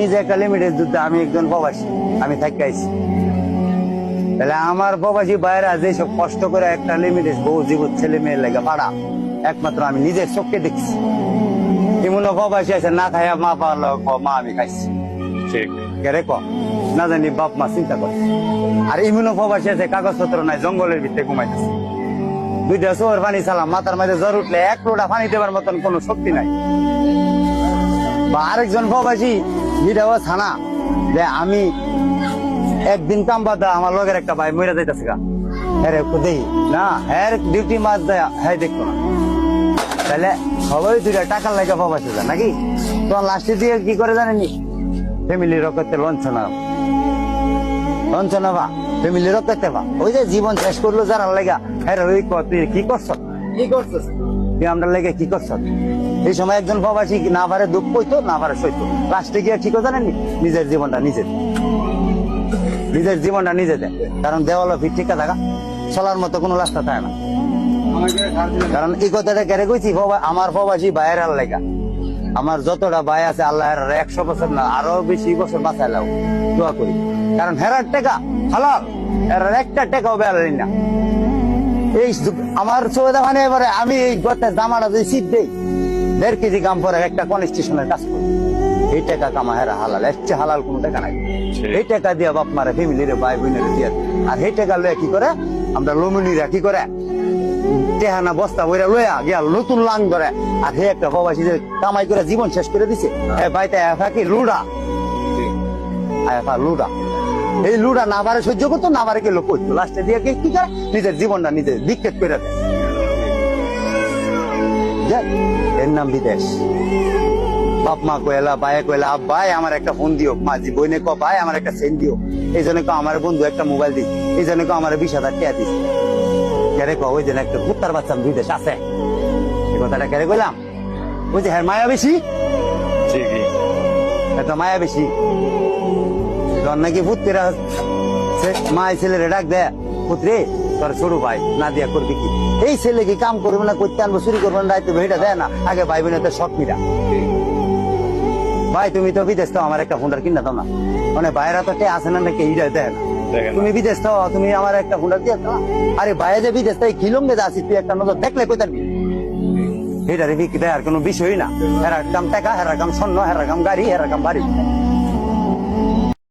নিজে একটা লিমিটের যুদ্ধ আমি একজন প্রবাসী আমি থাকি আইছি। তাহলে আমার প্রবাসী বাইরা যেসব কষ্ট করে একটা বউ জীবন ছেলে মেয়ের লেগে পাড়া একমাত্র আমি নিজের চোখে দেখছি। এমন প্রবাসী আছে না খাইয়া মা মা আমি খাইছি। ঠিক। কেরে কম না জানি বাপ মা চিন্তা করে আর ইমিউনো প্রবাসী আছে কাগজপত্র নাই জঙ্গলের ভিতরে ঘুমাইতেছে। দুইটা চোর পানি চালাম মাথার মাঝে জ্বর উঠলে এক লোটা পানি দেবার মতন কোনো শক্তি নাই। বা আরেকজন প্রবাসী যেটাও ছানা যে আমি একদিন কাম বাদ আমার লগের একটা ভাই মরে যাইতেছে গা। হ্যাঁ দেই, না হ্যাঁ ডিউটি মাছ দেয় হ্যাঁ দেখতো না। তাহলে সবাই দুইটা টাকার লাগে প্রবাসী যায় নাকি? তোমার লাস্টে দিয়ে কি করে জানেনি? ফ্যামিলির রকতে লঞ্চনা লঞ্চনা বা ফ্যামিলির রকতে বা। ওই যে জীবন শেষ করল যারা লেগা হ্যাঁ ওই তুই কি করছ? কি করছিস তুই আমরা লেগে কি করছ? এই সময় একজন প্রবাসী না পারে দুঃখ কইতো না পারে সইতো। লাস্টে গিয়ে কি করে জানেনি নিজের জীবনটা নিজে নিজের জীবনটা নিজে দেয় কারণ দেওয়ালো ফিট ঠিক থাকা চলার মতো কোনো রাস্তা থাকে না। কারণ এই কথাটা কেড়ে কইছি আমার প্রবাসী ভাইয়ের লেগা। আমার যতটা ভাই আছে আল্লাহ একশো বছর না, আরও বেশি বছর বাঁচাই লাও। দোয়া করি। কারণ হেরার টাকা হালাল, হেরার একটা টাকাও বেড়ালি না। এই আমার চৌদা মানে এবারে আমি এই গতের জামাটা যদি শীত দেই দেড় কেজি কাম পরে একটা কনস্টেশনের কাজ করি এই টাকা কামা হেরা হালাল এর চেয়ে হালাল কোনো টাকা নাই। এই টাকা দিয়া বাপ মারে ফ্যামিলিরে ভাই বোনের দিয়ে আর এই টাকা লয়ে কি করে? আমরা লমুনিরা কি করে? টেহানা বস্তা বইরা লইয়া গিয়া নতুন লাং ধরে। আর হে একটা প্রবাসী যে কামাই করে জীবন শেষ করে দিছে। এ ভাইতে এফা কি লুডা। এফা লুডা। এই লুডা না পারে সহ্য করতো না পারে কি লোক করতো লাস্টে দিয়ে কি কি করে? নিজের জীবনটা নিজে বিক্ষেপ করে দেয়। এর নাম বিদেশ। বাপ মা কয়লা বায়ে কয়লা আব্বাই আমার একটা ফোন দিও মাঝি বইনে ক ভাই আমার একটা সেন দিও। এই জন্য কো আমার বন্ধু একটা মোবাইল দিই এই জন্য কো আমার বিশ হাজার টাকা দিস কেরে কো ওই জন্য একটা কুত্তার বাচ্চা বিদেশ আছে। এই কথাটা কেরে কইলাম? ওই যে হ্যাঁ মায়া বেশি? ঠিকই এত মায়া বেশি? তোর নাকি পুত্রেরা মায় ছেলেরে ডাক দেয় পুত্রে তোর ছোট ভাই না দিয়া করবি কি? এই ছেলে কি কাম করবে না করতে আনব চুরি করব না রাইতে ভেড়া দেয় না। আগে ভাই বোনের সব মিরা ভাই তুমি তো বিদেশ তো আমার একটা ফোনটার কিনা দাও না। মানে ভাইরা তো কে আসে না নাকি এইটা দেয় না? তুমি বিদেশ তো তুমি আমার একটা ফোনটার দিয়ে দাও। আরে বাইরে যে বিদেশ তাই খিলুম গে আসিস তুই একটা নজর দেখলে কই তার এটা রে বিক্রি দেয় আর কোনো বিষয়ই না। হেরার কাম টাকা হেরার কাম স্বর্ণ হেরার কাম গাড়ি হেরার কাম বাড়ি।